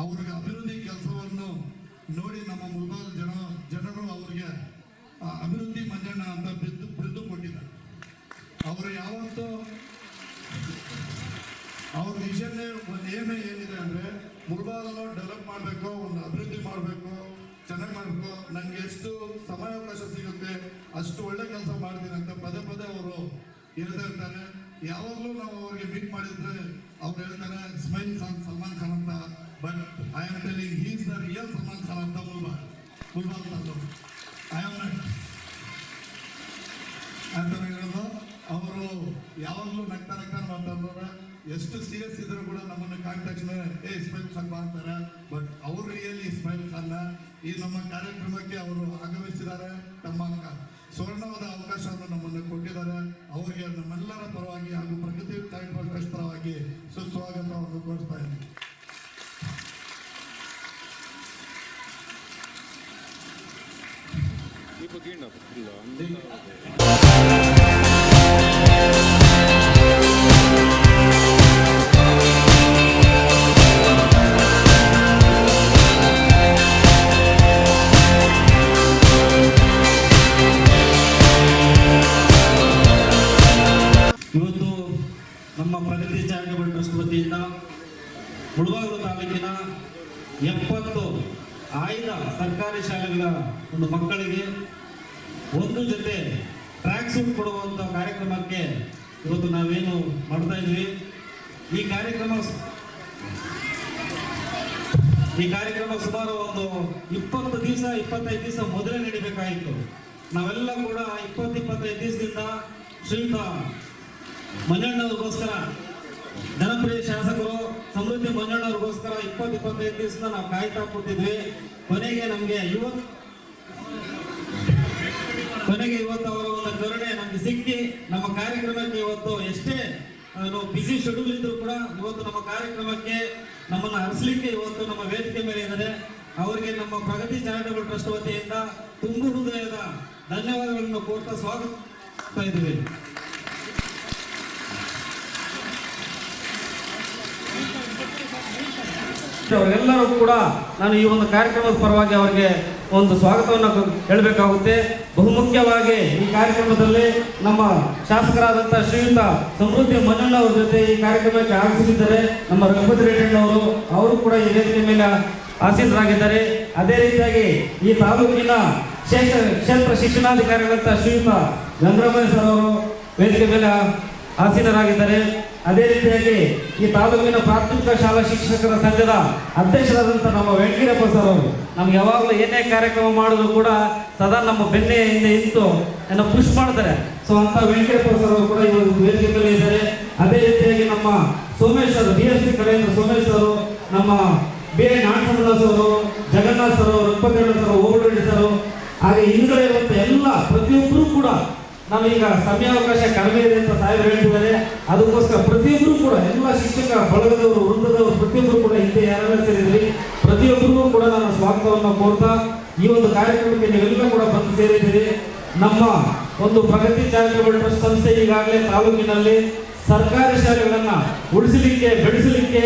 ಅವ್ರಿಗೆ ಅಭಿವೃದ್ಧಿ ಕೆಲಸವನ್ನು ನೋಡಿ ನಮ್ಮ ಮುಲ್ಬಾಲ್ ಜನ, ಜನರು ಅವರಿಗೆ ಅಭಿವೃದ್ಧಿ ಮಂಜಣ್ಣ ಅಂತ ಬಿದ್ದು ಬಿದ್ದು ಕೊಟ್ಟಿದ್ದಾರೆ ಅವರು ಯಾವತ್ತೂ ಅವ್ರ ವಿಷನ್ನೇ ಒಂದು ಏಮೇ ಏನಿದೆ ಅಂದ್ರೆ ಮುಲ್ಬಾಲನ್ನು ಡೆವಲಪ್ ಮಾಡಬೇಕು, ಒಂದು ಅಭಿವೃದ್ಧಿ ಮಾಡಬೇಕು, ಚೆನ್ನಾಗಿ ಮಾಡಬೇಕು. ನನಗೆ ಎಷ್ಟು ಸಮಯಾವಕಾಶ ಸಿಗುತ್ತೆ, ಅಷ್ಟು ಒಳ್ಳೆ ಕೆಲಸ ಮಾಡ್ತೀನಿ ಅಂತ ಪದೇ ಪದೇ ಅವರು ಹೇಳ್ತಾ ಇರ್ತಾರೆ. ಯಾವಾಗಲೂ ನಾವು ಅವ್ರಿಗೆ ಮೀಟ್ ಮಾಡಿದ್ರೆ ಅವ್ರು ಹೇಳ್ತಾರೆ, ಸ್ಮೈಲ್ ಖಾನ್ ಸಲ್ಮಾನ್ ಖಾನ್ ಅಂತ but I am telling he's the real Salman Khan ಅಂತ ಮುಲ್ಬಾಲ್ ಮುಲ್ಬಾಲ್ ತಂದು I am not. ಅಂತ ಹೇಳೋದು ಅವರು ಯಾವಾಗಲೂ ನಗ್ತಾ ನಗ್ತಾ ಮಾತಾಡೋರೆ ಎಷ್ಟು ಸೀರಿಯಸ್ ಇದ್ರು ಕೂಡ ನಮ್ಮನ್ನು ಕಾಣಿದ ತಕ್ಷಣ ಏ, ಇಸ್ಮಾಯಿಲ್ ಖಾನ್ ಬಾ ಅಂತಾರೆ. ಬಟ್ ಅವರು ರಿಯಲಿ ಇಸ್ಮಾಯಿಲ್ ಖಾನ್ ಈ ನಮ್ಮ ಕಾರ್ಯಕ್ರಮಕ್ಕೆ ಅವರು ಆಗಮಿಸಿದ್ದಾರೆ ತಮ್ಮ ಸುವರ್ಣವಾದ ಅವಕಾಶವನ್ನು ನಮ್ಮನ್ನು ಕೊಟ್ಟಿದ್ದಾರೆ. ಅವರಿಗೆ ನಮ್ಮೆಲ್ಲರ ಪರವಾಗಿ ಹಾಗೂ ಪ್ರಗತಿ ಟ್ರಸ್ಟ್ ಪರವಾಗಿ ಸುಸ್ವಾಗತವನ್ನು ಕೋರ್ತಾ ಇದ್ದೀನಿ. ಇವತ್ತು ನಮ್ಮ ಪ್ರಗತಿ ಚಾರಿಟಬಲ್ ಟ್ರಸ್ಟ್ ವತಿಯಿಂದ ಮುಳಬಾಗಿಲು ತಾಲೂಕಿನ ಎಪ್ಪತ್ತು ಆಯ್ದ ಸರ್ಕಾರಿ ಶಾಲೆಗಳ ಒಂದು ಮಕ್ಕಳಿಗೆ ಒಂದು ಜೊತೆ ಟ್ರ್ಯಾಕ್ ಸೂಟ್ ಕೊಡುವಂಥ ಕಾರ್ಯಕ್ರಮಕ್ಕೆ ಇವತ್ತು ನಾವೇನು ಮಾಡ್ತಾ ಇದ್ವಿ? ಈ ಕಾರ್ಯಕ್ರಮ ಈ ಕಾರ್ಯಕ್ರಮ ಸುಮಾರು ಒಂದು ಇಪ್ಪತ್ತು ದಿವಸ, ಇಪ್ಪತ್ತೈದು ದಿವಸ ಮೊದಲೇ ನಡಿಬೇಕಾಯಿತು. ನಾವೆಲ್ಲ ಕೂಡ ಇಪ್ಪತ್ತು, ಇಪ್ಪತ್ತೈದು ದಿವಸದಿಂದ ಶ್ರೀಯುತ ಮಂಜಣ್ಣವ್ರಿಗೋಸ್ಕರ ಜನಪ್ರಿಯ ಶಾಸಕರು, ಸಮೃದ್ಧಿ ಮಂಜಣ್ಣವ್ರಿಗೋಸ್ಕರ ಇಪ್ಪತ್ತು, ಇಪ್ಪತ್ತೈದು ದಿವಸದಿಂದ ನಾವು ಕಾಯ್ತಾ ಕೂತಿದ್ವಿ. ಕೊನೆಗೆ ನಮಗೆ ಇವತ್ತು ಕೊನೆಗೆ ಇವತ್ತು ಅವರ ಒಂದು ಕರುಣೆ ನಮಗೆ ಸಿಕ್ಕಿ ನಮ್ಮ ಕಾರ್ಯಕ್ರಮಕ್ಕೆ ಇವತ್ತು ಎಷ್ಟೇ ಬಿಸಿ ಶೆಡ್ಯೂಲ್ ಇದ್ರು ಕೂಡ ಇವತ್ತು ನಮ್ಮ ಕಾರ್ಯಕ್ರಮಕ್ಕೆ ನಮ್ಮನ್ನು ಹರಿಸಲಿಕ್ಕೆ ಇವತ್ತು ನಮ್ಮ ವೇದಿಕೆ ಮೇಲೆ ಇದ್ದಾರೆ. ಅವರಿಗೆ ನಮ್ಮ ಪ್ರಗತಿ ಚಾರಿಟಬಲ್ ಟ್ರಸ್ಟ್ ವತಿಯಿಂದ ತುಂಬು ಹೃದಯದ ಧನ್ಯವಾದಗಳನ್ನು ಕೊಡ್ತಾ ಸ್ವಾಗತ ಇದ್ದೀವಿ. ಅವರೆಲ್ಲರೂ ಕೂಡ ನಾನು ಈ ಒಂದು ಕಾರ್ಯಕ್ರಮದ ಪರವಾಗಿ ಅವರಿಗೆ ಒಂದು ಸ್ವಾಗತವನ್ನು ಹೇಳಬೇಕಾಗುತ್ತೆ. ಬಹುಮುಖ್ಯವಾಗಿ ಈ ಕಾರ್ಯಕ್ರಮದಲ್ಲಿ ನಮ್ಮ ಶಾಸಕರಾದಂಥ ಶ್ರೀಯುತ ಸಮೃದ್ಧಿ ಮಂಜಣ್ಣ ಅವ್ರ ಜೊತೆ ಈ ಕಾರ್ಯಕ್ರಮಕ್ಕೆ ಆಗಮಿಸಿದ್ದಾರೆ. ನಮ್ಮ ರಘುಪತಿ ರೆಡ್ಡಿ ಅವರು ಅವರು ಕೂಡ ಈ ವೇದಿಕೆ ಮೇಲೆ ಆಸೀನರಾಗಿದ್ದಾರೆ. ಅದೇ ರೀತಿಯಾಗಿ ಈ ತಾಲೂಕಿನ ಕ್ಷೇತ್ರ ಕ್ಷೇತ್ರ ಶಿಕ್ಷಣಾಧಿಕಾರಿಗಳಂತ ಶ್ರೀಯುತ ಗಂಗರಾಮಯ್ಯ ಸರ್ ಅವರು ವೇದಿಕೆ ಮೇಲೆ ಆಸೀನರಾಗಿದ್ದಾರೆ. ಅದೇ ರೀತಿಯಾಗಿ ಈ ತಾಲೂಕಿನ ಪ್ರಾಥಮಿಕ ಶಾಲಾ ಶಿಕ್ಷಕರ ಸಂಘದ ಅಧ್ಯಕ್ಷರಾದಂಥ ನಮ್ಮ ವೆಂಕಟಪ್ಪ ಸರ್ ಅವರು ನಮ್ಗೆ ಯಾವಾಗಲೂ ಏನೇ ಕಾರ್ಯಕ್ರಮ ಮಾಡಿದ್ರು ಕೂಡ ಸದಾ ನಮ್ಮ ಬೆನ್ನೆ ಹಿಂದೆ ನಿಂತು ಏನೋ ಪುಷ್ ಮಾಡ್ತಾರೆ. ಸೊ ಅಂತ ವೆಂಕಟಪ್ಪ ಸರ್ ಅವರು ಕೂಡ ಇವರು ವೇದಿಕೆ ಮೇಲೆ ಇದ್ದಾರೆ. ಅದೇ ರೀತಿಯಾಗಿ ನಮ್ಮ ಸೋಮೇಶ್ ಅವರು ಬಿ ಎಸ್ ಸಿ ಕಡೆಯಿಂದ ಸೋಮೇಶ್ ಅವರು, ನಮ್ಮ ಬಿ ಎ ನಾಟಕದಾಸ್ ಅವರು, ಜಗನ್ನಾಥ್ ಸರ್ ಅವರು ಸರ್ ಓಲ್ಡ್ ಸರ್ ಹಾಗೆ ಹಿಂದ್ಗಡೆ ಎಲ್ಲ ಪ್ರತಿಯೊಬ್ಬರು ಕೂಡ ನಾವೀಗ ಸಮಯಾವಕಾಶ ಕಡಿಮೆ ಇದೆ ಅಂತ ಸಾಹೇಬರು ಹೇಳ್ತಿದ್ದಾರೆ. ಅದಕ್ಕೋಸ್ಕರ ಪ್ರತಿಯೊಬ್ಬರು ಕೂಡ ಎಲ್ಲ ಶಿಕ್ಷಕ ಬಳಗದವರು, ವೃಂದದವರು, ಪ್ರತಿಯೊಬ್ಬರು ಕೂಡ ಹಿಂದೆ ಯಾರೆಲ್ಲ ಸೇರಿದ್ರಿ, ಪ್ರತಿಯೊಬ್ಬರಿಗೂ ಕೂಡ ನಾನು ಸ್ವಾಗತವನ್ನು ಕೋರ್ತಾ, ಈ ಒಂದು ಕಾರ್ಯಕ್ರಮಕ್ಕೆ ನೀವೆಲ್ಲ ಕೂಡ ಬಂದು ಸೇರಿದ್ದೀರಿ. ನಮ್ಮ ಒಂದು ಪ್ರಗತಿ ಚಾರಿಟಬಲ್ ಟ್ರಸ್ಟ್ ಸಂಸ್ಥೆ ಈಗಾಗಲೇ ತಾಲೂಕಿನಲ್ಲಿ ಸರ್ಕಾರಿ ಶಾಲೆಗಳನ್ನ ಉಳಿಸಲಿಕ್ಕೆ, ಬೆಳೆಸಲಿಕ್ಕೆ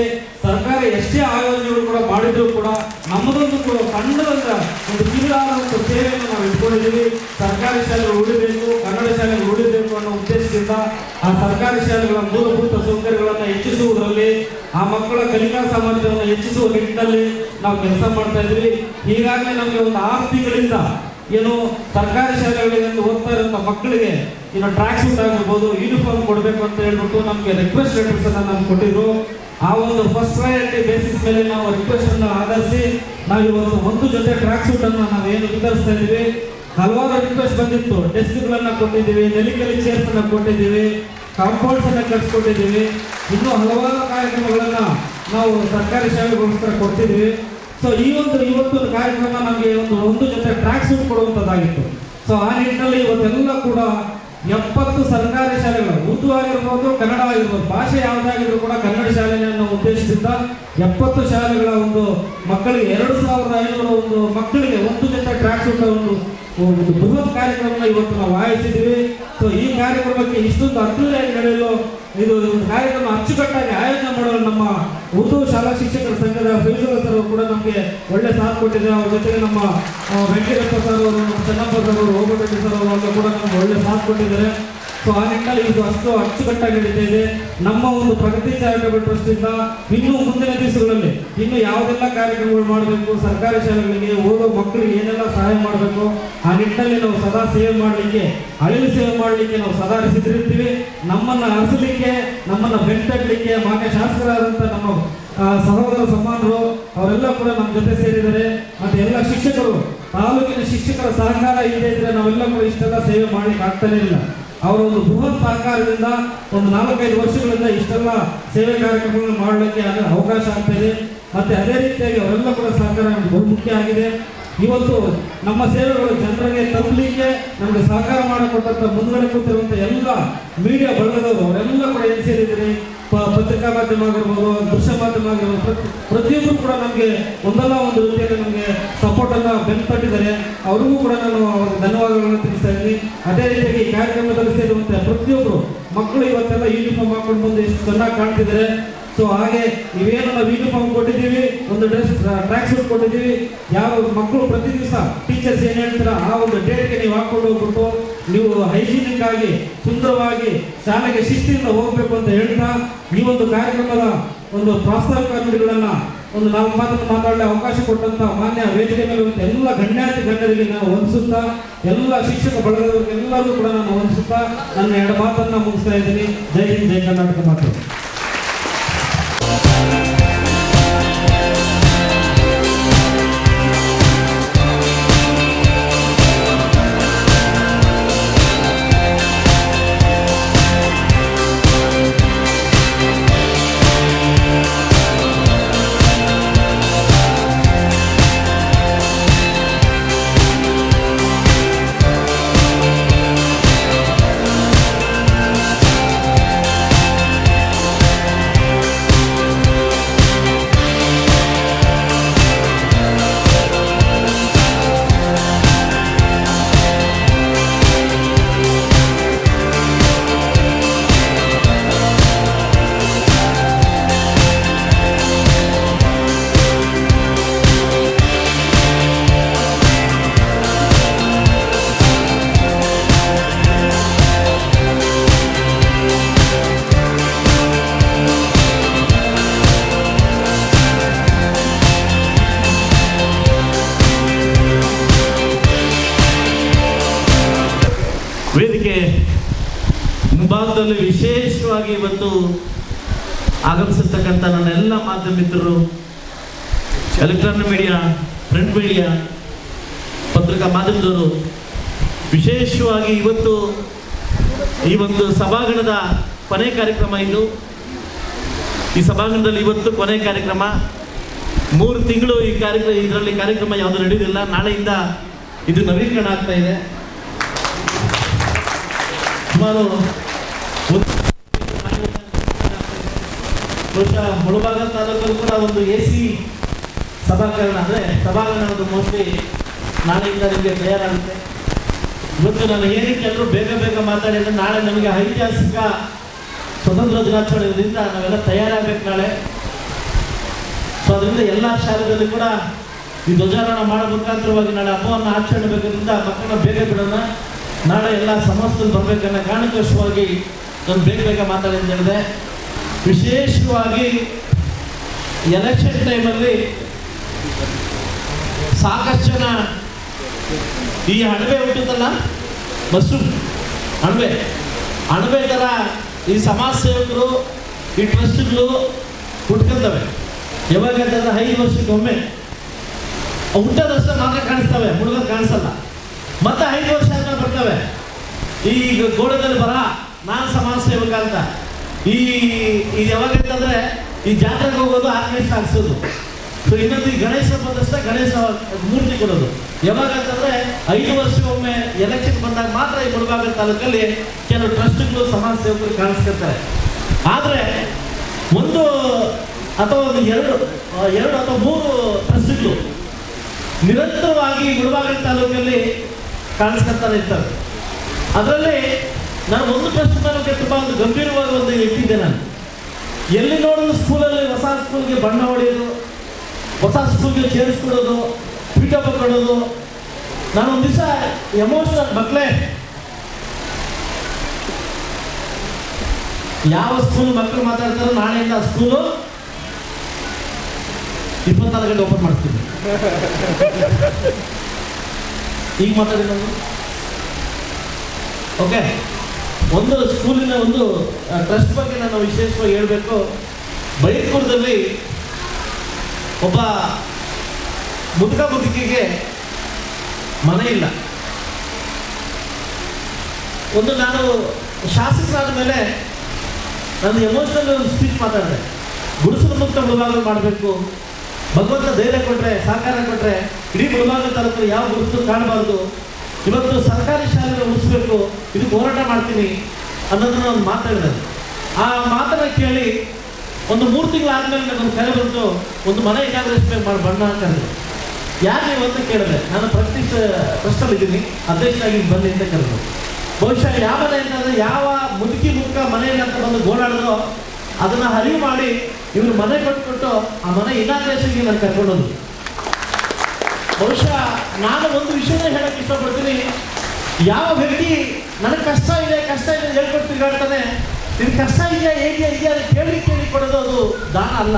ಸರ್ಕಾರ ಎಷ್ಟೇ ಆಯೋಜನೆಗಳು ಕೂಡ ಮಾಡಿದ್ರು ಕೂಡ ನಮ್ಮದೊಂದು ಕೂಡ ಸಣ್ಣದಂತ ಒಂದು ಕಿರಿದಾದ ಒಂದು ಸೇವೆಯನ್ನು ನಾವು ಇಟ್ಕೊಂಡಿದ್ದೀವಿ. ಸರ್ಕಾರಿ ಶಾಲೆಗಳು ಉಳಿಬೇಕು ಕನ್ನಡ ಶಾಲೆಗಳು ಉಳಿಬೇಕು ಅನ್ನೋ ಉದ್ದೇಶದಿಂದ ಆ ಸರ್ಕಾರಿ ಶಾಲೆಗಳ ಮೂಲಭೂತ ಸೌಕರ್ಯಗಳನ್ನು ಹೆಚ್ಚಿಸುವುದರಲ್ಲಿ ಆ ಮಕ್ಕಳ ಕಲಿಕಾ ಸಾಮರ್ಥ್ಯವನ್ನು ಹೆಚ್ಚಿಸುವ ನಿಟ್ಟಿನಲ್ಲಿ ನಾವು ಕೆಲಸ ಮಾಡ್ತಾ ಇದ್ವಿ ಈಗಾಗಲೇ ನಮಗೆ ಒಂದು ಆರು ತಿಂಗಳಿಂದ ಏನು ಸರ್ಕಾರಿ ಶಾಲೆಗಳಿಗೆ ಓದ್ತಾ ಇರುವಂಥ ಮಕ್ಕಳಿಗೆ ಇನ್ನು ಟ್ರ್ಯಾಕ್ ಸೂಟ್ ಆಗಿರ್ಬೋದು ಯೂನಿಫಾರ್ಮ್ ಕೊಡಬೇಕು ಅಂತ ಹೇಳ್ಬಿಟ್ಟು ನಮಗೆ ರಿಕ್ವೆಸ್ಟ್ ಲೆಟರ್ಸ್ ಅನ್ನ ನಮ್ಗೆ ಕೊಟ್ಟಿದ್ರು. ಆ ಒಂದು ಫಸ್ಟ್ ಪ್ರಯಾರಿಟಿ ಬೇಸಿಸ್ ಮೇಲೆ ನಾವು ರಿಕ್ವೆಸ್ಟ್ ಅನ್ನು ಆಧರಿಸಿ ನಾವು ಇವತ್ತು ಒಂದು ಜೊತೆ ಟ್ರ್ಯಾಕ್ ಸೂಟ್ ಅನ್ನು ನಾವು ಏನು ವಿತರಿಸ್ತಾ ಇದ್ದೀವಿ. ಹಲವಾರು ರಿಕ್ವೆಸ್ಟ್ ಬಂದಿತ್ತು. ಡೆಸ್ಕ್ಗಳನ್ನ ಕೊಟ್ಟಿದ್ದೀವಿ ನೆಲಿಕಲಿ ಚೇರ್ಸ್ ಅನ್ನ ಕೊಟ್ಟಿದ್ದೀವಿ ಕಾಂಪೌಂಡ್ಸ್ ಅನ್ನ ಕಟ್ಸ್ಕೊಟ್ಟಿದ್ದೀವಿ. ಇನ್ನೂ ಹಲವಾರು ಕಾರ್ಯಕ್ರಮಗಳನ್ನ ನಾವು ಸರ್ಕಾರಿ ಶಾಲೆಗೋಸ್ಕರ ಕೊಡ್ತಿದ್ವಿ. ಸೊ ಈ ಒಂದು ಇವತ್ತೊಂದು ಕಾರ್ಯಕ್ರಮ ನಮಗೆ ಒಂದು ಒಂದು ಜೊತೆ ಟ್ರ್ಯಾಕ್ ಸೂಟ್ ಕೊಡುವಂಥದ್ದಾಗಿತ್ತು ಸೊ ಆ ನಿಟ್ಟಿನಲ್ಲಿ ಇವತ್ತೆಲ್ಲ ಕೂಡ ಎಪ್ಪತ್ತು ಸರ್ಕಾರಿ ಶಾಲೆಗಳು ಉರ್ದು ಆಗಿರ್ಬೋದು ಕನ್ನಡ ಆಗಿರ್ಬೋದು ಭಾಷೆ ಯಾವುದಾಗಿದ್ರು ಕೂಡ ಕನ್ನಡ ಶಾಲೆಯನ್ನು ಉದ್ದೇಶದಿಂದ ಎಪ್ಪತ್ತು ಶಾಲೆಗಳ ಒಂದು ಮಕ್ಕಳಿಗೆ ಎರಡು ಸಾವಿರದ ಐನೂರು ಒಂದು ಮಕ್ಕಳಿಗೆ ಒಂದು ಜೊತೆ ಟ್ರ್ಯಾಕ್ ಸೂಟ್ ಒಂದು ಒಂದು ಬೃಹತ್ ಕಾರ್ಯಕ್ರಮ ಇವತ್ತು ನಾವು ಆಯೋಜಿಸಿದ್ವಿ ಸೊ ಈ ಕಾರ್ಯಕ್ರಮಕ್ಕೆ ಇಷ್ಟೊಂದು ಅದ್ದೂರಿಯಾಗಿ ನಡೆಯಲು ಇದು ಒಂದು ಕಾರ್ಯಕ್ರಮ ಅಚ್ಚುಕಟ್ಟಾಗಿ ಆಯೋಜನೆ ಮಾಡಲು ನಮ್ಮ ಉರ್ದು ಶಾಲಾ ಶಿಕ್ಷಕರ ಸಂಘದ ಫೈಜುಲ್ ಸರ್ ಕೂಡ ನಮಗೆ ಒಳ್ಳೆ ಸಾಥ್ ಕೊಟ್ಟಿದ್ದಾರೆ. ಅವ್ರ ಜೊತೆಗೆ ನಮ್ಮ ವೆಂಕಟಪ್ಪ ಸರ್ ಅವರು ಚೆನ್ನಪ್ಪ ಸರ್ ಅವರು ಓಬಟೆಡ್ಡಿ ಸರ್ ಅವರು ಕೂಡ ನಮ್ಗೆ ಒಳ್ಳೆ ಸಾಥ್ ಕೊಟ್ಟಿದ್ದಾರೆ. ಸೊ ಆ ನಿಟ್ಟಿನಲ್ಲಿ ಇದು ಅಷ್ಟು ಅಚ್ಚುಕಟ್ಟಾಗಿ ನಡೀತಾ ಇದೆ. ನಮ್ಮ ಒಂದು ಪ್ರಗತಿ ಚಾರಿಟಬಲ್ ಟ್ರಸ್ಟ್ ಇಂದ ಇನ್ನು ಮುಂದಿನ ದಿವಸಗಳಲ್ಲಿ, ಇನ್ನು ಯಾವುದೆಲ್ಲ ಕಾರ್ಯಕ್ರಮಗಳು ಮಾಡಬೇಕು, ಸರ್ಕಾರಿ ಶಾಲೆಗಳಿಗೆ ಓದೋ ಮಕ್ಕಳಿಗೆ ಏನೆಲ್ಲ ಸಹಾಯ ಮಾಡಬೇಕು, ಆ ನಿಟ್ಟಿನಲ್ಲಿ ನಾವು ಸದಾ ಸೇವೆ ಮಾಡಲಿಕ್ಕೆ, ಅಳಿಲು ಸೇವೆ ಮಾಡಲಿಕ್ಕೆ ನಾವು ಸದಾ ಸಿದ್ಧರಿರ್ತೀವಿ ನಮ್ಮನ್ನ ಅರಸಲಿಕ್ಕೆ, ನಮ್ಮನ್ನ ಬೆಂತಡಲಿಕ್ಕೆ ಮಾನ್ಯ ಶಾಸಕರಾದಂತ ನಮ್ಮ ಸಹೋದರ ಸಮಾನರು, ಅವರೆಲ್ಲ ಕೂಡ ನಮ್ಮ ಜೊತೆ ಸೇರಿದ್ದಾರೆ. ಮತ್ತೆ ಎಲ್ಲ ಶಿಕ್ಷಕರು, ತಾಲೂಕಿನ ಶಿಕ್ಷಕರ ಸಹಕಾರ ಇದೆ ಇದ್ರೆ ನಾವೆಲ್ಲ ಕೂಡ ಇಷ್ಟೆಲ್ಲ ಸೇವೆ ಮಾಡಲಿಕ್ಕೆ ಆಗ್ತಾನೆ ಇಲ್ಲ. ಅವರ ಒಂದು ಬೃಹತ್ ಸಹಕಾರದಿಂದ ಒಂದು ನಾಲ್ಕೈದು ವರ್ಷಗಳಿಂದ ಇಷ್ಟೆಲ್ಲ ಸೇವೆ ಕಾರ್ಯಕ್ರಮಗಳನ್ನು ಮಾಡಲಿಕ್ಕೆ ಅದರ ಅವಕಾಶ ಆಗ್ತಿದೆ ಮತ್ತೆ ಅದೇ ರೀತಿಯಾಗಿ ಅವರೆಲ್ಲ ಕೂಡ ನಮ್ಗೆ ಬಹುಮುಖ್ಯ ಆಗಿದೆ. ಇವತ್ತು ನಮ್ಮ ಸೇವೆಗಳು ಜನರಿಗೆ ತಲುಪಲಿಕ್ಕೆ ನಮಗೆ ಸಹಕಾರ ಮಾಡಿಕೊಟ್ಟಂತ ಮುಂದುವರೆ ಕೂತಿರುವಂತ ಎಲ್ಲ ಮೀಡಿಯಾ ಬಳಗದವರು, ಅವರೆಲ್ಲ ಕೂಡ ಏನು ಸೇರಿದ್ದಾರೆ? ಪತ್ರಿಕಾ ಮಾಧ್ಯಮ ಆಗಿರ್ಬೋದು, ದೃಶ್ಯ ಮಾಧ್ಯಮ ಆಗಿರ್ಬೋದು, ಪ್ರತಿ- ಪ್ರತಿಯೊಬ್ಬರು ಕೂಡ ನಮಗೆ ಒಂದಲ್ಲ ಒಂದು ರೀತಿಯಲ್ಲಿ ನಮಗೆ ಸಪೋರ್ಟನ್ನು ಬೆನ್ ಬೆಂತಟ್ಟಿದ್ದಾರೆ. ಅವ್ರಿಗೂ ಕೂಡ ನಾನು ಅವ್ರಿಗೆ ಧನ್ಯವಾದಗಳನ್ನು ತಿಳಿಸ್ತಾ ಇದ್ದೀನಿ. ಅದೇ ರೀತಿಯಾಗಿ ಕಾರ್ಯಕ್ರಮದಲ್ಲಿ ಸೇರುವಂತೆ ಪ್ರತಿಯೊಬ್ಬರು ಮಕ್ಕಳು ಇವತ್ತೆಲ್ಲ ಯೂನಿಫಾರ್ಮ್ ಹಾಕೊಂಡು ಬಂದು ಎಷ್ಟು ಚೆನ್ನಾಗಿ ಕಾಣ್ತಿದ್ದಾರೆ. ಸೊ ಹಾಗೆ ನೀವೇನೆಲ್ಲ ನಾವು ಯೂನಿಫಾರ್ಮ್ ಕೊಟ್ಟಿದ್ದೀವಿ, ಒಂದು ಡ್ರೆಸ್ ಟ್ರ್ಯಾಕ್ ಸೂಟ್ ಕೊಟ್ಟಿದ್ದೀವಿ. ಯಾವ ಮಕ್ಕಳು ಪ್ರತಿ ದಿವಸ ಟೀಚರ್ಸ್ ಏನು ಹೇಳ್ತಾರ, ಆ ಒಂದು ಡೇಟ್ಗೆ ನೀವು ಹಾಕ್ಕೊಂಡು ಹೋಗ್ಬಿಟ್ಟು ನೀವು ಹೈಜೀನಿಕ್ ಆಗಿ ಸುಂದರವಾಗಿ ಶಾಲೆಗೆ ಶಿಸ್ತಿನಿಂದ ಹೋಗಬೇಕು ಅಂತ ಹೇಳ್ತಾ ಈ ಒಂದು ಕಾರ್ಯಕ್ರಮದ ಒಂದು ಪ್ರಾಸ್ತಾವಿಕ ಅಂಗಡಿಗಳನ್ನು ಒಂದು ನಾವು ಮಾತನ್ನು ಮಾತಾಡಲು ಅವಕಾಶ ಕೊಟ್ಟಂತ ಮಾನ್ಯ ವೇದಿಕೆ ಮೇಲೆ ಎಲ್ಲ ಗಣ್ಯಾತಿ ಗಣ್ಯರಿಗೆ ನಾನು ವಂದಿಸುತ್ತಾ, ಎಲ್ಲ ಶಿಕ್ಷಕ ಬಳಗದವರಿಗೆ ಎಲ್ಲರಿಗೂ ಕೂಡ ನಾನು ವಂದಿಸುತ್ತಾ ನನ್ನ ಎರಡು ಮಾತನ್ನು ಮುಗಿಸ್ತಾ ಇದ್ದೀನಿ. ಜೈ ಹಿಂದ್, ಜೈ ಕರ್ನಾಟಕ ಮಾತು. ಮುಂಭಾಗದಲ್ಲಿ ವಿಶೇಷವಾಗಿ ಇವತ್ತು ಆಗಮಿಸಿರ್ತಕ್ಕಂಥ ನನ್ನ ಎಲ್ಲ ಮಾಧ್ಯಮ ಮಿತ್ರರು ಎಲೆಕ್ಟ್ರಾನಿಕ್ ಮೀಡಿಯಾ, ಪ್ರಿಂಟ್ ಮೀಡಿಯಾ, ಪತ್ರಿಕಾ ಮಾಧ್ಯಮದವರು, ವಿಶೇಷವಾಗಿ ಇವತ್ತು ಈ ಒಂದು ಸಭಾಂಗಣದ ಕೊನೆ ಕಾರ್ಯಕ್ರಮ ಇದು ಈ ಸಭಾಂಗಣದಲ್ಲಿ ಇವತ್ತು ಕೊನೆ ಕಾರ್ಯಕ್ರಮ. ಮೂರು ತಿಂಗಳು ಈ ಕಾರ್ಯಕ್ರಮ ಇದರಲ್ಲಿ ಕಾರ್ಯಕ್ರಮ ಯಾವುದು ನಡೆಯುವುದಿಲ್ಲ ನಾಳೆಯಿಂದ ಇದು ನವೀಕರಣ ಆಗ್ತಾ ಇದೆ. ಸುಮಾರು ಒಂದು ಬಹುಶಃ ಮುಳಬಾಗ ತಾಲೂಕಲ್ಲಿ ಕೂಡ ಒಂದು ಎ ಸಿ ಸಭಾಕರಣ ಅಂದರೆ ಸಭಾಂಗಣದ ಮೋಸ್ಟ್ಲಿ ನಾಳೆಯಿಂದ ನಿಮಗೆ ತಯಾರಾಗುತ್ತೆ. ಇವತ್ತು ನಾನು ಏನಕ್ಕೆ ಎಲ್ಲರೂ ಬೇಗ ಬೇಗ ಅಂದರೆ ನಾಳೆ ನಮಗೆ ಐತಿಹಾಸಿಕ ಸ್ವತಂತ್ರ ದಿನಾಚರಣೆಯಿಂದ ನಾವೆಲ್ಲ ತಯಾರಾಗಬೇಕು ನಾಳೆ. ಸೊ ಅದರಿಂದ ಎಲ್ಲ ಶಾಲೆಗಳಲ್ಲಿ ಕೂಡ ಈ ಧ್ವಜಾರೋಹಣ ಮಾಡೋ ಮುಖಾಂತರವಾಗಿ ನಾಳೆ ಹಬ್ಬವನ್ನು ಆಚರಣೆ ಮಕ್ಕಳನ್ನ ಬೇಗ ಬಿಡೋಣ. ನಾಳೆ ಎಲ್ಲ ಸಮಸ್ಯೆ ಬರಬೇಕನ್ನೋ ಕಾರಣಕ್ಕೋಸ್ಕರವಾಗಿ ನಾನು ಬೇಗ ಬೇಗ ಮಾತಾಡಿ ಅಂತ ಹೇಳಿದೆ. ವಿಶೇಷವಾಗಿ ಎಲೆಕ್ಷನ್ ಟೈಮಲ್ಲಿ ಸಾಕಷ್ಟು ಜನ ಈ ಅಣಬೆ ಹುಟ್ಟುತ್ತಲ್ಲ ಬಸ್ಸು ಅಣಬೆ. ಅಣಬೆ ಥರ ಈ ಸಮಾಜ ಸೇವಕರು ಈ ಟ್ರಸ್ಟ್ಗಳು ಹುಟ್ಕೊಂತವೆ. ಯಾವಾಗ ಅಂತಂದ್ರೆ ಐದು ವರ್ಷಕ್ಕೊಮ್ಮೆ ಹುಟ್ಟದಷ್ಟು ಮಾತ್ರ ಕಾಣಿಸ್ತವೆ ಹುಡುಗ ಕಾಣಿಸಲ್ಲ. ಮತ್ತೆ ಐದು ವರ್ಷ ಬರ್ತವೆ. ಈಗ ಗೋಳದಲ್ಲಿ ಬರ, ನಾನು ಸಮಾಜ ಸೇವಕ ಅಂತ. ಈ ಇದು ಯಾವಾಗ ಅಂತಂದ್ರೆ ಈ ಜಾತ್ರೆಗೆ ಹೋಗೋದು ಆರ್ಕೆಸ್ಟ್ ಹಾಕ್ಸೋದು ಸೊ ಇನ್ನೊಂದು ಈ ಗಣೇಶ ಬಂದಷ್ಟೇ ಗಣೇಶ ಮೂರ್ತಿ ಕೊಡೋದು. ಯಾವಾಗ ಅಂತಂದ್ರೆ ಐದು ವರ್ಷಕ್ಕೊಮ್ಮೆ ಎಲೆಕ್ಷನ್ ಬಂದಾಗ ಮಾತ್ರ ಈ ಮುಳಬಾಗಿಲು ತಾಲೂಕಲ್ಲಿ ಕೆಲವು ಟ್ರಸ್ಟ್ಗಳು ಸಮಾಜ ಸೇವಕರು ಕಾಣಿಸ್ಕೊಳ್ತಾರೆ ಆದರೆ ಒಂದು ಅಥವಾ ಒಂದು ಎರಡು ಎರಡು ಅಥವಾ ಮೂರು ಟ್ರಸ್ಟ್ಗಳು ನಿರಂತರವಾಗಿ ಮುಳಬಾಗಿಲು ತಾಲೂಕಲ್ಲಿ ಕಾಣಿಸ್ಕೊಳ್ತಾರೆ ಇರ್ತಾರೆ. ಅದರಲ್ಲಿ ನಾನು ಒಂದು ಪ್ರಶ್ನೆ ಬಗ್ಗೆ ತುಂಬ ಒಂದು ಗಂಭೀರವಾದ ಒಂದು ಇಟ್ಟಿದ್ದೆ ನಾನು. ಎಲ್ಲಿ ನೋಡಿದ್ರು ಸ್ಕೂಲಲ್ಲಿ ಹೊಸ ಸ್ಕೂಲ್ಗೆ ಬಣ್ಣ ಹೊಡೆಯೋದು, ಹೊಸ ಸ್ಕೂಲ್ಗೆ ಸೇರಿಸ್ಕೊಡೋದು ಪೀಠ ಕೊಡೋದು ನಾನು ಒಂದು ದಿವಸ ಎಮೋಷನಲ್ ಮಕ್ಕಳೇ ಯಾವ ಸ್ಕೂಲ್ ಮಕ್ಕಳು ಮಾತಾಡ್ತಾರೋ ನಾಳೆಯಿಂದ ಆ ಸ್ಕೂಲು ಇಪ್ಪತ್ನಾಲ್ಕು ಗಂಟೆ ಓಪನ್ ಮಾಡ್ತೀನಿ ಈಗ ಮಾತಾಡಿ ನಾನು ಓಕೆ ಒಂದು ಸ್ಕೂಲಿನ ಒಂದು ಟ್ರಸ್ಟ್ ಬಗ್ಗೆ ನಾನು ವಿಶೇಷವಾಗಿ ಹೇಳಬೇಕು. ಬೈರ್ಪುರದಲ್ಲಿ ಒಬ್ಬ ಮುದುಕ ಮುದುಕಿಗೆ ಮನೆ ಇಲ್ಲ. ಒಂದು ನಾನು ಶಾಸಕರಾದ ಮೇಲೆ ನಾನು ಎಮೋಷನಲ್ ಒಂದು ಸ್ಪೀಚ್ ಮಾತಾಡಿದೆ. ಗುಡಿಸಲು ಮುಕ್ತ ಮುಳುಬಾಗಲು ಮಾಡಬೇಕು. ಭಗವಂತ ಧೈರ್ಯ ಕೊಟ್ಟರೆ ಸಹಕಾರ ಕೊಟ್ಟರೆ ಇಡೀ ಮುಳುಭಾಗ ತಾಲೂಕು ಯಾವ ಗುರುತು ಕಾಣಬಾರ್ದು. ಇವತ್ತು ಸರ್ಕಾರಿ ಶಾಲೆಗೆ ಉಳಿಸ್ಬೇಕು ಇದು ಹೋರಾಟ ಮಾಡ್ತೀನಿ ಅನ್ನೋದನ್ನ ಒಂದು ಮಾತಾಡಿದೆ ಆ ಮಾತನ್ನ ಕೇಳಿ ಒಂದು ಮೂರು ತಿಂಗಳಾದ್ಮೇಲೆ ನನಗೆ ಕರೆ ಬಂತು, ಒಂದು ಮನೆ ಏನಾದರೂ ಮಾಡಿ ಬಣ್ಣ ಹಾಕಿದ್ರು ಯಾರು ನೀವು ಅಂತ ಕೇಳಿದೆ. ನಾನು ಪ್ರತಿಷ್ಠ ಪ್ರಶ್ನಲ್ಲಿದ್ದೀನಿ ಅಧ್ಯಕ್ಷರಾಗಿ ಬನ್ನಿ ಅಂತ ಕರೆದು ಬಹುಶಃ ಯಾವ ಮನೆ ಅಂತಂದ್ರೆ ಯಾವ ಮುದುಕಿ ಮುಖ ಮನೆಯಲ್ಲಿ ಅಂತ ಬಂದು ಗೋಳಾಡಿದ್ರು ಅದನ್ನ ಹರಿವು ಮಾಡಿ ಇವರು ಮನೆ ಕೊಟ್ಟುಬಿಟ್ಟು ಆ ಮನೆ ಇನಾಗ್ರೇಷನ್ಗೆ ನಾನು ಕರ್ಕೊಂಡೋದು ಬಹುಶಃ ನಾನು ಒಂದು ವಿಷಯನ ಹೇಳಕ್ ಇಷ್ಟಪಡ್ತೀನಿ. ಯಾವ ವ್ಯಕ್ತಿ, ನನಗೆ ಕಷ್ಟ ಇದೆ ಕಷ್ಟ ಇದೆ ಹೇಳ್ಕೊಟ್ಟು ತಿರುಗಾಡ್ತಾನೆ, ನಿನ್ ಕಷ್ಟ ಇದೆಯಾ ಹೇಗೆ ಇದೆಯಾ ಅದು ಕೇಳಿ ಕೇಳಿ ಕೊಡೋದು ಅದು ದಾನ ಅಲ್ಲ.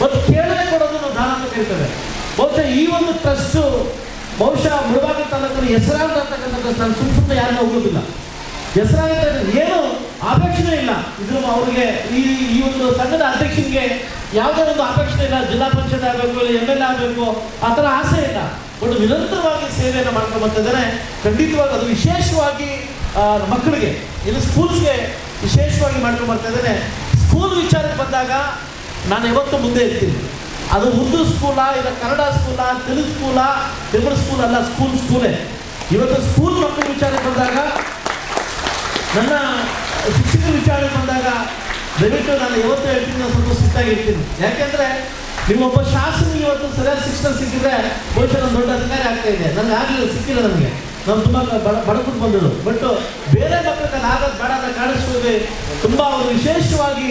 ಮತ್ತು ಕೇಳದೆ ಕೊಡೋದು ನಾವು ದಾನ ಅಂತ ಕರೀತಾರೆ ಬಹುಶಃ ಈ ಒಂದು ಟ್ರಸ್ಟು ಬಹುಶಃ ಮುಳಬಾಗಿಲು ತಾಲೂಕಲ್ಲಿ ಹೆಸರಾಂತ ಅಂತಕ್ಕಂಥ ನಾನು ಸುಮ್ಮ ಸುಮ್ಮನೆ ಯಾರನ್ನೂ ಹೋಗೋದಿಲ್ಲ. ಹೆಸರಾಂತ ಏನು ಅಪೇಕ್ಷಣೆ ಇಲ್ಲ. ಇದ್ರ ಅವರಿಗೆ ಈ ಈ ಒಂದು ಸಂಘದ ಅಧ್ಯಕ್ಷನಿಗೆ ಯಾವುದೇ ಒಂದು ಅಪೇಕ್ಷಣೆ ಇಲ್ಲ. ಜಿಲ್ಲಾ ಪಂಚಾಯತ್ ಆಗಬೇಕು ಇಲ್ಲ ಎಂ ಎಲ್ ಎ ಆಗಬೇಕು, ಆ ಥರ ಆಸೆ ಇಲ್ಲ. ಬಟ್ ನಿರಂತರವಾಗಿ ಸೇವೆಯನ್ನು ಮಾಡ್ಕೊಂಡು ಬರ್ತಿದ್ದಾರೆ ಖಂಡಿತವಾಗಿ ಅದು ವಿಶೇಷವಾಗಿ ಮಕ್ಕಳಿಗೆ, ಇಲ್ಲಿ ಸ್ಕೂಲ್ಸ್ಗೆ ವಿಶೇಷವಾಗಿ ಮಾಡ್ಕೊಂಡು ಬರ್ತಾ ಸ್ಕೂಲ್ ವಿಚಾರಕ್ಕೆ ಬಂದಾಗ ನಾನು ಇವತ್ತು ಮುಂದೆ ಇರ್ತೀನಿ. ಅದು ಉರ್ದು ಸ್ಕೂಲಾ, ಇಲ್ಲ ಕನ್ನಡ ಸ್ಕೂಲಾ, ತೆಲುಗು ಸ್ಕೂಲಾ ತಮಿಳು ಸ್ಕೂಲ್ ಅಲ್ಲ, ಸ್ಕೂಲ್ ಸ್ಕೂಲೇ. ಇವತ್ತು ಸ್ಕೂಲ್ ಮಕ್ಕಳ ವಿಚಾರಕ್ಕೆ ಬಂದಾಗ ನನ್ನ ಶಿಕ್ಷಕರ ವಿಚಾರ ಬಂದಾಗ ದಯವಿಟ್ಟು ನಾನು ಇವತ್ತು ಹೇಳ್ತೀನಿ, ನಾನು ಸ್ವಲ್ಪ ಸಿಟ್ಟಾಗಿರ್ತೀನಿ ಯಾಕೆಂದ್ರೆ ನಿಮ್ಮೊಬ್ಬ ಶಾಸನಿಗೆ ಇವತ್ತು ಸರಿಯಾದ ಶಿಕ್ಷಣ ಸಿಕ್ಕಿದ್ರೆ ಬಹುಶಃ ನಾನು ದೊಡ್ಡ ಅಧಿಕಾರಿ ಆಗ್ತಾ ಇದೆ ನನಗೆ ಆಗಲಿಲ್ಲ, ಸಿಕ್ಕಿಲ್ಲ ನನಗೆ. ನಾನು ತುಂಬ ಬಡ ಬಡಕೊಂಡು ಬಂದಳು ಬಟ್ ಬೇರೆ ಮಕ್ಕಳಿಗೆ ಆಗೋದು ಬೇಡ ಅಂತ ಕಾಣಿಸ್ಕೊಳ್ಳದೆ ತುಂಬ ವಿಶೇಷವಾಗಿ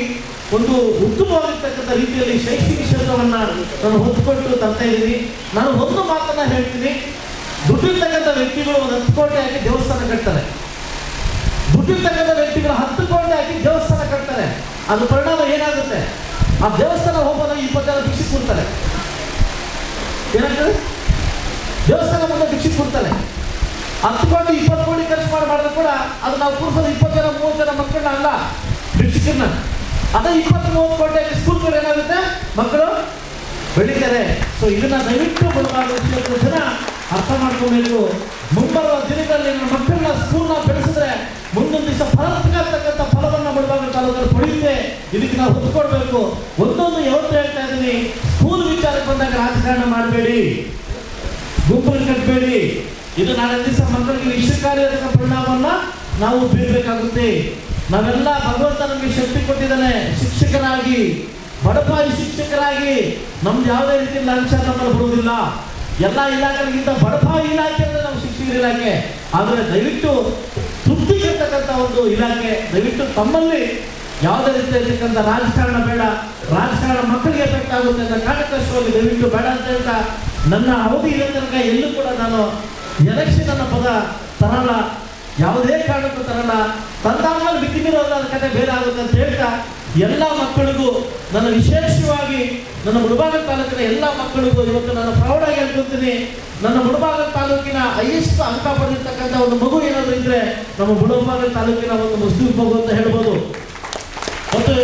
ಒಂದು ಉತ್ತಮವಾಗಿರ್ತಕ್ಕಂಥ ರೀತಿಯಲ್ಲಿ ಶೈಕ್ಷಣಿಕ ಕ್ಷೇತ್ರವನ್ನ ನಾನು ಹೊತ್ಕೊಟ್ಟು ತರ್ತಾ ಇದ್ದೀನಿ. ನಾನು ಒಂದು ಮಾತನ್ನು ಹೇಳ್ತೀನಿ. ದುಡ್ಡಿರ್ತಕ್ಕಂಥ ವ್ಯಕ್ತಿಗಳು ಒಂದು ಹತ್ತು ಕೋಟಿ ಹಾಕಿ ದೇವಸ್ಥಾನ ಕಟ್ತಾರೆ. ದುಡ್ಡಿರ್ತಕ್ಕಂಥ ವ್ಯಕ್ತಿಗಳು ಹತ್ತು ಕೋಟಿ ಹಾಕಿ ದೇವಸ್ಥಾನ ಕಟ್ತಾರೆ. ಅದು ಪರಿಣಾಮ ಏನಾಗುತ್ತೆ? ಆ ದೇವಸ್ಥಾನ ಹೋಗೋದಾಗ ಇಪ್ಪತ್ತೆರಡು ಭಿಕ್ಷೆ ಕೊಡ್ತಾರೆ. ಏನಾಗ್ತದೆ? ದೇವಸ್ಥಾನ ಮುಂದೆ ಭಿಕ್ಷೆ ಕೊಡ್ತಾರೆ. ಹತ್ತು ಕೋಟಿ ಇಪ್ಪತ್ತು ಕೋಟಿ ಖರ್ಚು ಮಾಡಿದ್ರೆ ಕೂಡ ಅದು ನಾವು ಕೂರಿಸೋದು ಇಪ್ಪತ್ತು ಜನ, ಮೂವತ್ತು ಜನ ಮಕ್ಕಳನ್ನ ಅಲ್ಲ, ಭಿಕ್ಷಕರನ್ನ. ಅದೇ ಇಪ್ಪತ್ತು, ಮೂವತ್ತು ಕೋಟಿ ಸ್ಕೂಲ್ ಸ್ಕೂಲ್ಗಳು ಏನಾಗುತ್ತೆ? ಮಕ್ಕಳು ಬೆಳೀತಾರೆ. ಸೊ ಇದನ್ನ ದಯವಿಟ್ಟು ಬಡವಾದ ಜನ ಅರ್ಥ ಮಾಡ್ಕೊಬೇಕು ಮುಂಬರುವ ನಮ್ಮ ಮಕ್ಕಳನ್ನ ಸ್ಕೂಲ್ನ ಬೆಳೆಸಿದ್ರೆ ಮುಂದೊಂದು ದಿವಸ ಫಲವತ್ತಾಗತಕ್ಕಂಥ ಫಲವನ್ನು ಬಡವಾಗ ಕಾಲದಲ್ಲಿ ಪಡೆಯುತ್ತೆ ಇದಕ್ಕೆ ನಾವು ಹೊತ್ಕೊಡ್ಬೇಕು ಒಂದೊಂದು ಯಾವತ್ತು ಹೇಳ್ತಾ ಇದ್ದೀನಿ, ಸ್ಕೂಲ್ ವಿಚಾರಕ್ಕೆ ಬಂದಾಗ ರಾಜಕಾರಣ ಮಾಡಬೇಡಿ. ಗುಂಪನ್ನು ಕಟ್ಟಬೇಡಿ ಇದು ನಾಳೆ ದಿವಸ ಮಕ್ಕಳಿಗೆ ವಿಷಕಾರಿಯಾದ ಪರಿಣಾಮವನ್ನ ನಾವು ಬೀರಬೇಕಾಗುತ್ತೆ ನಾವೆಲ್ಲ ಭಗವಂತ ನಮಗೆ ಶಕ್ತಿ ಕೊಟ್ಟಿದ್ದಾನೆ, ಶಿಕ್ಷಕರಾಗಿ, ಬಡಪಾಯಿ ಶಿಕ್ಷಕರಾಗಿ. ನಮ್ದು ಯಾವುದೇ ರೀತಿ ಲಂಚ ನಮ್ಮಲ್ಲಿ ಬರುವುದಿಲ್ಲ. ಎಲ್ಲ ಇಲಾಖೆಗಿಂತ ಬಡಪಾಯಿ ಇಲಾಖೆ ಅಂದ್ರೆ ನಮ್ಮ ಶಿಕ್ಷಕರ ಇಲಾಖೆ. ಆದರೆ ದಯವಿಟ್ಟು ತೃಪ್ತಿಗಿರ್ತಕ್ಕಂಥ ಒಂದು ಇಲಾಖೆ, ದಯವಿಟ್ಟು ತಮ್ಮಲ್ಲಿ ಯಾವುದೇ ರೀತಿ ಇರ್ತಕ್ಕಂಥ ರಾಜಕಾರಣ ಬೇಡ, ರಾಜಕಾರಣ ಮಕ್ಕಳಿಗೆ ಎಫೆಕ್ಟ್ ಆಗುತ್ತೆ ಅಂತ ಕಾರಣಕ್ಕಷ್ಟವಾಗಿ ದಯವಿಟ್ಟು ಬೇಡ ಅಂತ ಹೇಳ್ತಾ ನನ್ನ ಅವಧಿ ಇರೋ ತನಕ ಎಲ್ಲೂ ಕೂಡ ನಾನು ಎಲೆಕ್ಷನ್ ಅನ್ನೋ ಪದ ತರಲ್ಲ, ಯಾವುದೇ ಕಾರಣಕ್ಕೂ ತರಲ್ಲ. ತಂದಾದ್ಮೇಲೆ ಬಿತ್ತಿನಿರೋಲ್ಲ ಅದ್ರ ಕತೆ ಬೇರೆ ಆಗುತ್ತೆ ಅಂತ ಹೇಳ್ತಾ ಎಲ್ಲ ಮಕ್ಕಳಿಗೂ ನನ್ನ ವಿಶೇಷವಾಗಿ ನನ್ನ ಮುಳಬಾಗ ತಾಲೂಕಿನ ಎಲ್ಲ ಮಕ್ಕಳಿಗೂ ಇವತ್ತು ನಾನು ಪ್ರೌಢಾಗಿ ಹೇಳ್ಕೊತೀನಿ ನನ್ನ ಮುಳಬಾಗ ತಾಲೂಕಿನ ಹೈಯೆಸ್ಟ್ ಅಂಕ ಪಡೆದಿರ್ತಕ್ಕಂಥ ಒಂದು ಮಗು ಏನಾದರೂ ಇದ್ರೆ ನಮ್ಮ ಮುಳಬಾಗ ತಾಲೂಕಿನ ಒಂದು ಮುಸ್ಲಿಂ ಮಗು ಅಂತ ಹೇಳ್ಬೋದು. ಮತ್ತು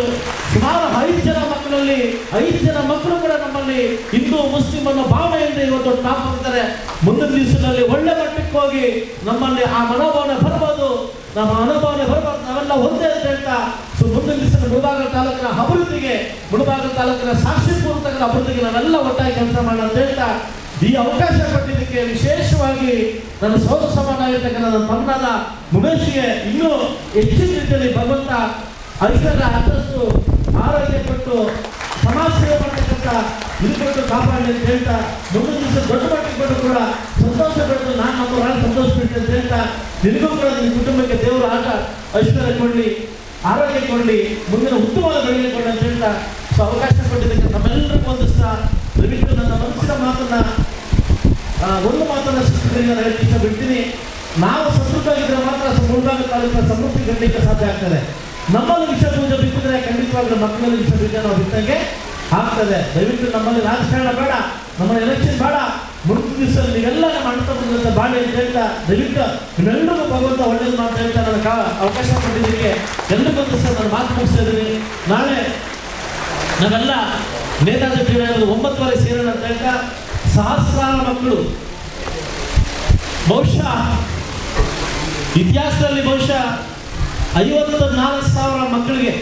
ಸುಮಾರು ಐದು ಜನ ಮಕ್ಕಳಲ್ಲಿ, ಐದು ಜನ ಮಕ್ಕಳು ಕೂಡ ನಮ್ಮಲ್ಲಿ ಹಿಂದೂ, ಮುಸ್ಲಿಂ ಅನ್ನೋ ಭಾವನೆಯಿಂದ ಇವತ್ತು ಟಾಪ್ ಆಗ್ತಾರೆ ಮುಂದಿನ ದಿವಸದಲ್ಲಿ ಒಳ್ಳೆ ಮಟ್ಟಕ್ಕೆ ಹೋಗಿ ನಮ್ಮಲ್ಲಿ ಆ ಮನೋಭಾವನೆ ಬರ್ಬೋದು. ನಮ್ಮ ಮನೋಭಾವನೆ ಬರ್ಬಾರ್ದು, ನಾವೆಲ್ಲ ಒಂದೇ ಅಂತ ಹೇಳ್ತಾ ಮುಂದಿನ ಮುಳಬಾಗ ತಾಲೂಕಿನ ಅಭಿವೃದ್ಧಿಗೆ ಮುಳಬಾಗ ತಾಲೂಕಿನ ಸಾಕ್ಷಿ ಅಭಿವೃದ್ಧಿಗೆ ನಾವೆಲ್ಲ ಒಟ್ಟಾಗಿ ಕೆಲಸ ಮಾಡೋಣ ಅಂತ ಹೇಳ್ತಾ, ಈ ಅವಕಾಶ ಕೊಟ್ಟಿದ್ದಕ್ಕೆ ವಿಶೇಷವಾಗಿ ನನ್ನ ಸೋದರ ಸಮಾನ ಆಗಿರ್ತಕ್ಕಂಥ ನನ್ನ ತಮ್ಮನಾದ ಮುಮೇಶ್ಗೆ ಇನ್ನೂ ಹೆಚ್ಚಿನ ರೀತಿಯಲ್ಲಿ ಭಗವಂತ ಐಶ್ವರ್ಯ ಅಂತಸ್ತು ಆರೋಗ್ಯ ಕೊಟ್ಟು ಸಮಾಜ ಸೇವೆ ಮಾಡತಕ್ಕಂಥ ಇದು ಕೊಟ್ಟು ಕಾಪಾಡಲಿ ಅಂತ ಹೇಳ್ತಾ, ಮುಂದಿನ ದಿವಸ ದೊಡ್ಡ ಮಟ್ಟಿಗೆ ಬಂದು ಕೂಡ ಸಂತೋಷ ಪಟ್ಟು ನಾನು ನಮ್ಮ ಸಂತೋಷ ಪಟ್ಟು ಅಂತ ಹೇಳ್ತಾ, ನಿನಗೂ ಕೂಡ ನಿಮ್ಮ ಕುಟುಂಬಕ್ಕೆ ದೇವರು ಆಟ ಐಶ್ವರ್ಯ ಕೊಡಲಿ. ಆರೋಗ್ಯ ಕೊಡಲಿ ಮುಂದಿನ ಉತ್ತಮವಾದ ಬೆಳಗ್ಗೆ ಕೊಡಲಿ ಅಂತ ಹೇಳ್ತಾ ಸೊ ಅವಕಾಶ ಕೊಟ್ಟಿದ್ದಕ್ಕೆ ನಮ್ಮೆಲ್ಲರಿಗೂ ಒಂದು ಸಹ ದಯವಿಟ್ಟು ನನ್ನ ಮನಸ್ಸಿನ ಮಾತನ್ನ ಒಂದು ಮಾತನ್ನ ಶಿಕ್ಷಕರಿಗೆ ನಾನು ಹೇಳಕ್ಕೆ ಇಷ್ಟಪಡ್ತೀನಿ ನಾವು ಸಮೃದ್ಧವಾಗಿದ್ದರೆ ಮಾತ್ರ ಮುಳುಗಾಲ ತಾಲೂಕಿನ ಸಮೃದ್ಧಿ ಗಂಡಿಗೆ ಸಾಧ್ಯ ಆಗ್ತದೆ. ನಮ್ಮಲ್ಲಿ ವಿಷ ಪೂಜೆ ಬಿತ್ತಿದ್ರೆ ಖಂಡಿತವಾಗ್ಲೂ ಮಕ್ಕಳಲ್ಲಿ ವಿಷ ಬೀಜ ನಾವು ಬಿತ್ತಂಗೆ ಆಗ್ತದೆ. ದಯವಿಟ್ಟು ನಮ್ಮಲ್ಲಿ ರಾಜಕಾರಣ ಬೇಡ. ನಮ್ಮಲ್ಲಿ ಎಲೆಕ್ಷನ್ ಬೇಡ. ಮುಂದಿನ ದಿವಸದಲ್ಲಿ ಎಲ್ಲ ನಮ್ಮ ಅಣ್ಣ ಬಾಳೆ ಇದರಿಂದ ದಯವಿಟ್ಟು ನಿಮ್ಮೆಲ್ಲರಿಗೂ ಭಗವಂತ ಒಳ್ಳೇದು ಮಾಡ್ತಾ ಹೇಳ್ತಾ ನನ್ನ ಕಾ- ಅವಕಾಶ ಕೊಟ್ಟಿದ್ದಕ್ಕೆ ಬಂದು ಸಹ ನಾನು ಮಾತು ಮುಗಿಸ್ತಾ ಇದ್ದೀನಿ. ನಾಳೆ ನಾವೆಲ್ಲ ನೇತಾಜಿ ಕ್ರೀಡೆಯಲ್ಲಿ ಒಂಬತ್ತುವರೆ ಸೇರೋಣ ಅಂತ ಹೇಳ್ತಾ, ಸಹಸ್ರಾರು ಮಕ್ಕಳು. ಬಹುಶಃ ಇತಿಹಾಸದಲ್ಲಿ ಬಹುಶಃ ಐವತ್ತು ನಾಲ್ಕು ಸಾವಿರ ಮಕ್ಕಳಿಗೆ,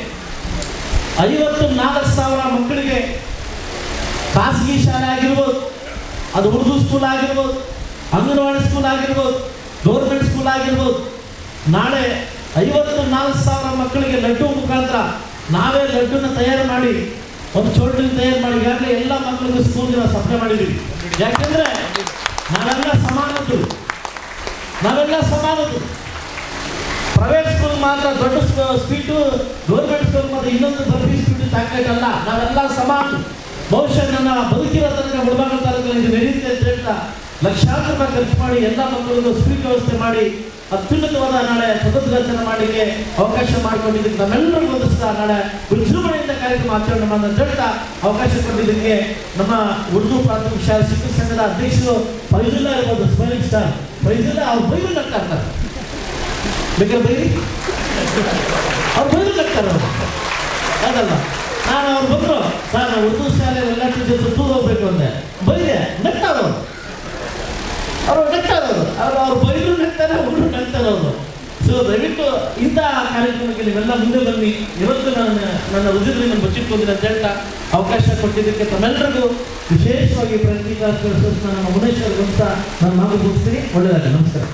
ಐವತ್ತು ನಾಲ್ಕು ಸಾವಿರ ಮಕ್ಕಳಿಗೆ ಖಾಸಗಿ ಶಾಲೆ ಆಗಿರ್ಬೋದು ಅದು ಉರ್ದು ಸ್ಕೂಲ್ ಆಗಿರ್ಬೋದು, ಅಂಗನವಾಡಿ ಸ್ಕೂಲ್ ಆಗಿರ್ಬೋದು ಗೌರ್ಮೆಂಟ್ ಸ್ಕೂಲ್ ಆಗಿರ್ಬೋದು. ನಾಳೆ ಐವತ್ತು ನಾಲ್ಕು ಸಾವಿರ ಮಕ್ಕಳಿಗೆ ಲಡ್ಡು ಮುಖಾಂತರ ನಾವೇ ಲಡ್ಡುನ ತಯಾರು ಮಾಡಿ, ಒಂದು ಚೋಟಿನ ತಯಾರು ಮಾಡಿ, ಈಗಾಗಲೇ ಎಲ್ಲ ಮಕ್ಕಳಿಗೂ ಸ್ಕೂಲ್ಗೆ ನಾವು ಸಪ್ಲೈ ಮಾಡಿದ್ದೀವಿ. ಯಾಕೆಂದ್ರೆ ನಾವೆಲ್ಲ ಸಮಾನದ್ದು. ನಾವೆಲ್ಲ ಸಮಾನದ್ದು. ಪ್ರೈವೇಟ್ ಸ್ಕೂಲ್ ಮಾತ್ರ ದೊಡ್ಡ ಸ್ಪೀಟು ಗೌರ್ಮೆಂಟ್ ಸ್ಕೂಲ್ ಮಾತ್ರ ಇನ್ನೊಂದು ದೊಡ್ಡ ಸ್ಪೀಟು ಅಲ್ಲ ನಾವೆಲ್ಲ ಸಮಾನ ಬಹುಶಃ ನನ್ನ ಬದುಕಿರೋ ತನಕ ಮುಳಬಾಗಿಲು ತಾಲೂಕಿನಲ್ಲಿ ಇದು ನಡೆಯುತ್ತೆ ಅಂತ ಹೇಳ್ತಾ ಲಕ್ಷಾಂತರ ರೂಪಾಯಿ ಖರ್ಚು ಮಾಡಿ ಎಲ್ಲ ಮಕ್ಕಳಿಗೂ ಸುವ್ಯವಸ್ಥೆ ವ್ಯವಸ್ಥೆ ಮಾಡಿ ಅತ್ಯುನ್ನತವಾದ ನಾಳೆ ಪದೋದ್ಘಾಟನೆ ಮಾಡಲಿಕ್ಕೆ ಅವಕಾಶ ಮಾಡಿಕೊಂಡಿದ್ದಕ್ಕೆ ನಮ್ಮೆಲ್ಲರೂ ಒಂದು ಸಹ ನಾಳೆ ವಿಜೃಂಭಣೆಯಿಂದ ಕಾರ್ಯಕ್ರಮ ಆಚರಣೆ ಮಾಡಿ ಅಂತ ಹೇಳ್ತಾ ಅವಕಾಶ ಕೊಟ್ಟಿದ್ದಕ್ಕೆ ನಮ್ಮ ಉರ್ದು ಪ್ರಾಥಮಿಕ ಶಾಲಾ ಶಿಕ್ಷಣ ಸಂಘದ ಅಧ್ಯಕ್ಷರು ಫೈಜುಲ್ಲಾ ಇರ್ಬೋದು ಸ್ಮೈಲಿಂಗ್ ಸ್ಟಾರ್. ಫೈಜುಲ್ಲಾ ಅವ್ರು ಬೈಬಲ್ ನಗ್ತಾ ಇರ್ತಾರೆ. ಬೇಕಾದ್ರೆ ಬೈರಿ ಅವ್ರು ಬೈಬಲ್ ನಗ್ತಾರೆ ಅದಲ್ಲ. ನಾನು ಅವ್ರು ಬಂದರು ಸರ್, ನಾವು ಉರ್ದು ಶಾಲೆ ಎಲ್ಲ ಜೊತೆ ಟೂರ್ ಹೋಗ್ಬೇಕು ಅಂದೆ. ಬೈದೆ ನಗ್ತಾರವ್ರು ಅವರು. ಅವರು ನಗ್ತಾರೆ ಅವರು. ಅವ್ರು ಬೈದ್ರು ನಗ್ತಾರೆ ಹುಡುಗರು ನಗ್ತಾರೆ ಅವರು. ಸೊ ದಯವಿಟ್ಟು ಇಂಥ ಕಾರ್ಯಕ್ರಮಕ್ಕೆ ನೀವೆಲ್ಲ ಮುಂದೆ ಬನ್ನಿ. ಇವತ್ತು ನಾನು ನನ್ನ ಉದ್ಯೋಗ ಬಚ್ಚಿಟ್ಕೊಂಡಿದ್ದೀನಿ ಅಂತ ಹೇಳ್ತಾ ಅವಕಾಶ ಕೊಟ್ಟಿದ್ದಕ್ಕೆ ತಮ್ಮೆಲ್ಲರಿಗೂ ವಿಶೇಷವಾಗಿ ಪ್ರತಿ ನಮ್ಮ ಮುನೇಶ್ವರ್ ಅಂತ ನಾನು ಮಾತು ಮುಗಿಸ್ತೀನಿ. ಒಳ್ಳೆಯದಾಗಲಿ ನಮಸ್ಕಾರ.